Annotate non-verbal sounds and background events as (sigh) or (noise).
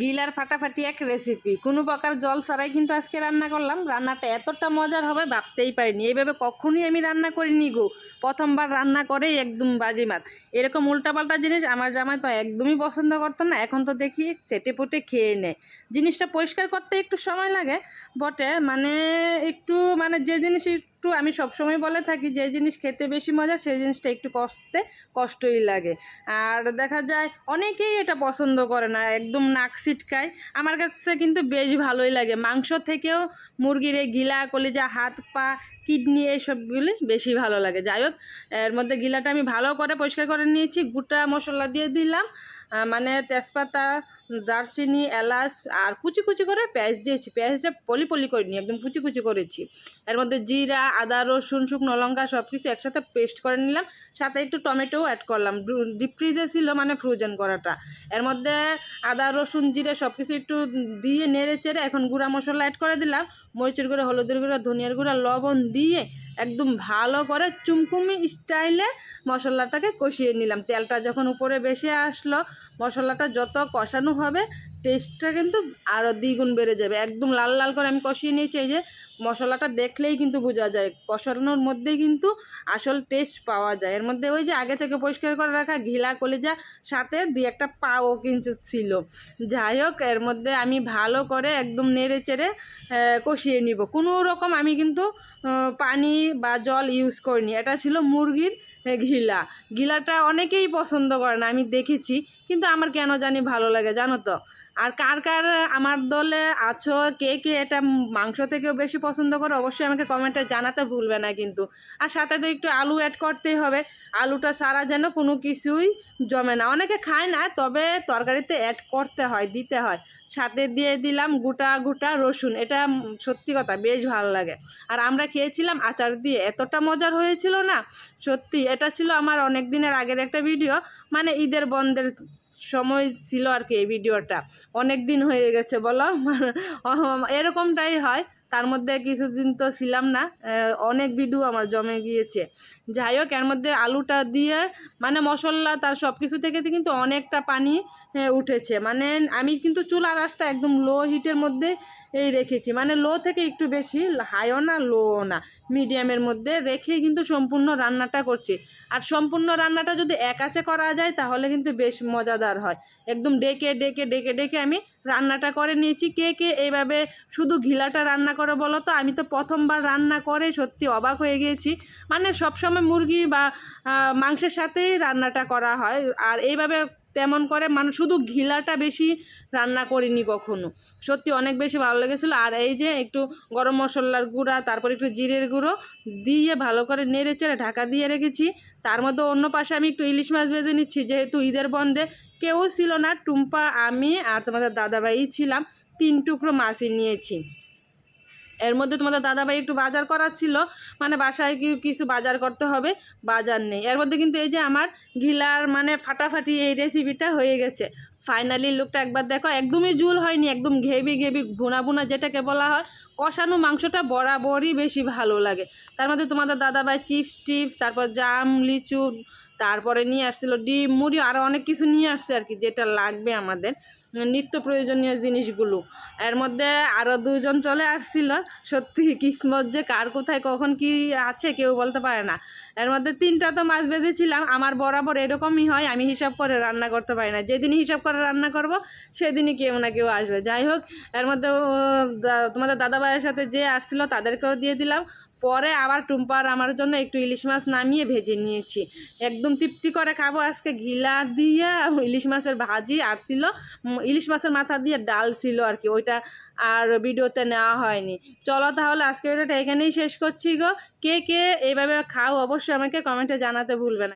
গিলার ফাটাফাটি এক রেসিপি কোনো প্রকার জল ছাড়াই কিন্তু আজকে রান্না করলাম। রান্নাটা এতটা মজার হবে, ভাবতেই পারিনি। এইভাবে কখনোই আমি রান্না করিনি গো। প্রথমবার রান্না করেই একদম বাজিমাত এরকম উল্টাপাল্টা জিনিস আমার জামাই তো একদমই পছন্দ করতো না। এখন তো দেখি চেটে পুটে খেয়ে নেয়। জিনিসটা পরিষ্কার করতে একটু সময় লাগে, বটে। মানে একটু মানে যে জিনিস একটু আমি সবসময় বলে থাকি, যে জিনিস খেতে বেশি মজা, সেই জিনিসটা একটু কষ্টে, কষ্টই লাগে। আর দেখা যায় অনেকেই এটা পছন্দ করে না, একদম নাক ছিটকায়। আমার কাছে কিন্তু বেশ ভালোই লাগে। মাংস থেকেও মুরগির এই গিলা, কলিজা, হাত, পা, কিডনি এইসবগুলি বেশি ভালো লাগে। যাই হোক, এর মধ্যে গিলাটা আমি ভালো করে পরিষ্কার করে নিয়েছি। গোটা মশলা দিয়ে দিলাম। মানে তেজপাতা, দারচিনি, এলাচ আর কুচি কুচি করে পেঁয়াজ দিয়েছি। পেঁয়াজটা পলি পলি করে নিই একদম কুচি কুচি করেছি। এর মধ্যে জিরা, আদা, রসুন, শুকনো লঙ্কা সব কিছু একসাথে পেস্ট করে নিলাম। সাথে একটু টমেটোও অ্যাড করলাম। ডিপ ফ্রিজে ছিল মানে ফ্রোজেন করাটা। এর মধ্যে আদা, রসুন, জিরে সব কিছু একটু দিয়ে নেড়ে চেড়ে এখন গুঁড়া মশলা অ্যাড করে দিলাম। মরিচের গুঁড়া, হলুদের গুঁড়া, ধনিয়ার গুঁড়া, লবণ দিয়ে একদম ভালো করে চুমকুমি স্টাইলে মশলাটাকে কষিয়ে নিলাম। তেলটা যখন উপরে বেশি আসলো, মশলাটা যত কষানো হবে টেস্টটা কিন্তু আরও দ্বিগুণ বেড়ে যাবে। একদম লাল লাল করে আমি কষিয়ে নিয়েছি, এই যে মশলাটা দেখলেই কিন্তু বোঝা যায়। কষানোর মধ্যেই কিন্তু আসল টেস্ট পাওয়া যায়। এর মধ্যে ওই যে আগে থেকে পরিষ্কার করে রাখা ঘিলা কলিজা সাথে দুই একটা পাও কিন্তু ছিল। যাই হোক, এর মধ্যে আমি ভালো করে একদম নেড়ে চেড়ে কষিয়ে নিব। কোনো রকম আমি কিন্তু পানি বা জল ইউজ করিনি। এটা ছিল মুরগির ঘিলা। ঘিলাটা অনেকেই পছন্দ করে না, আমি দেখেছি, কিন্তু আমার কেন জানি ভালো লাগে, জানো তো? আর কার কার আমার দলে আছো, কে কে এটা মাংস থেকেও বেশি পছন্দ করো, অবশ্যই আমাকে কমেন্টে জানাতে ভুলবে না কিন্তু। আর সাথে তো একটু আলু অ্যাড করতেই হবে। আলুটা সারা যেন কোনো কিছুই জমে না। অনেকে খায় না, তবে তরকারিতে অ্যাড করতে হয়, দিতে হয়। সাথে দিয়ে দিলাম গোটা গোটা রসুন। এটা সত্যি কথা, বেশ ভালো লাগে। আর আমরা খেয়েছিলাম, আচার দিয়ে। এতটা মজার হয়েছিল না? সত্যি, এটা ছিল আমার অনেক দিনের আগের একটা ভিডিও। মানে ঈদের বন্ধের সময় ছিল আর কি এই ভিডিওটা। অনেক দিন হয়ে গেছে, বলো? (laughs) এরকমটাই হয়। তার মধ্যে কিছুদিন তো ছিলাম না। অনেক ভিডিও আমার জমে গিয়েছে। যাই হোক, এর মধ্যে আলুটা দিয়ে মানে মশলা, তার সব কিছু থেকে কিন্তু অনেকটা পানি উঠেছে। মানে আমি কিন্তু চুলা রাসটা একদম লো হিটের মধ্যে এই রেখেছি। মানে লো থেকে একটু বেশি হাইও না লোও না। মিডিয়ামের মধ্যে রেখে কিন্তু সম্পূর্ণ রান্নাটা করছি। আর সম্পূর্ণ রান্নাটা যদি একাছে করা যায়, তাহলে কিন্তু বেশ মজাদার হয়। একদম ডেকে ডেকে ডেকে ডেকে আমি রান্নাটা করে নিয়েছি। কে কে এইভাবে শুধু ঘিলাটা রান্না করে বলো তো? আমি তো প্রথমবার রান্না করে সত্যি অবাক হয়ে গিয়েছি। মানে সবসময় মুরগি বা মাংসের সাথেই রান্নাটা করা হয়। আর এইভাবে তেমন করে মানে শুধু ঘিলাটা বেশি রান্না করিনি কখনো। সত্যি অনেক বেশি ভালো লেগেছিলো। আর এই যে একটু গরম মশলার গুঁড়া, তারপর একটু জিরের গুঁড়ো দিয়ে ভালো করে নেড়ে চেড়ে ঢাকা দিয়ে রেখেছি। তার মধ্যে অন্য পাশে আমি একটু ইলিশ মাছ ভেজে নিচ্ছি। যেহেতু ঈদের বন্ধে কেউ ছিল না, টুম্পা, আমি আর তোমাদের দাদাভাই ছিলাম। তিন টুকরো মাছই নিয়েছি। এর মধ্যে তোমাদের দাদাভাই একটু বাজার করার ছিল মানে বাসায় কি, কিছু বাজার করতে হবে, বাজার নেই। এর মধ্যে কিন্তু এই যে আমার ঘিলার মানে ফাটাফাটি এই রেসিপিটা হয়ে গেছে। ফাইনালি লুকটা একবার দেখো, একদমই জুল হয়নি, একদম ঘেবি ঘেবি ভুনা ভুনা যেটাকে বলা হয়। কষানো মাংসটা বরাবরই বেশি ভালো লাগে। তার মধ্যে তোমাদের দাদাভাই চিপস টিপস, তারপর জাম, লিচু তারপরে নিয়ে আসছিল ডিম, মুড়ি আরও অনেক কিছু নিয়ে আসছে আর কি, যেটা লাগবে আমাদের, নিত্য প্রয়োজনীয় জিনিসগুলো। এর মধ্যে আরও দুজন চলে আসছিল, সত্যি কিসমত যে কার কোথায় কখন কি আছে কেউ বলতে পারে না। এর মধ্যে তিনটা তো মাছ বেঁধেছিলাম, আমার বরাবর এরকমই হয়, আমি হিসাব করে রান্না করতে পারি না। যেদিনই হিসাব করে রান্না করব, সেদিনই কেউ না কেউ আসবে। যাই হোক, এর মধ্যে তোমাদের দাদা ভাইয়ের সাথে যে আসছিল, তাদেরকেও দিয়ে দিলাম। পরে আবার টুম্পার আমার জন্য একটু ইলিশ মাছ নামিয়ে ভেজে নিয়েছি। একদম তৃপ্তি করে খাব। আজকে ঘিলা দিয়ে ইলিশ মাছের ভাজি আর ছিল ইলিশ মাছের মাথা দিয়ে ডাল ছিল আর কি, ওইটা আর ভিডিওতে নেওয়া হয়নি। চলো তাহলে আজকে ভিডিওটা এখানেই শেষ করছি গো। কে কে এইভাবে খাও অবশ্যই আমাকে কমেন্টে জানাতে ভুলবে না।